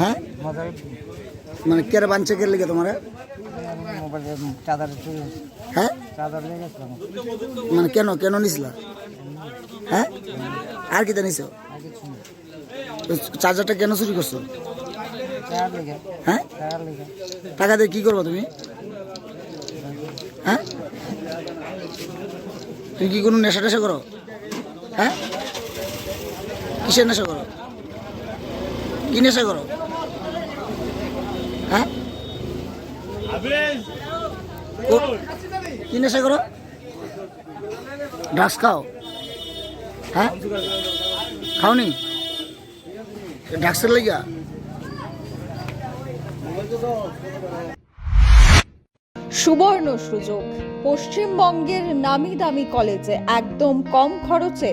হ্যাঁ? মানে কেরা বাঞ্চে কে লেগে তোমার? হ্যাঁ? মানে কেন কেন নিছিলা? হ্যাঁ? আর কি নিছো? চার্জারটা কেন চুরি করছ? হ্যাঁ? টাকা দিয়ে কি করব তুমি? হ্যাঁ? তুমি কি কোনো নেশা টেশা করো? হ্যাঁ? কিসের নেশা করো? কি নেশা করো। হ্যাঁ? কি নেশা করো। ড্রাগস খাও। হ্যাঁ? খাওনি? ড্রাগসের লাগিয়া সুবর্ণ সুযোগ। পশ্চিমবঙ্গের নামি দামি কলেজে একদম কম খরচে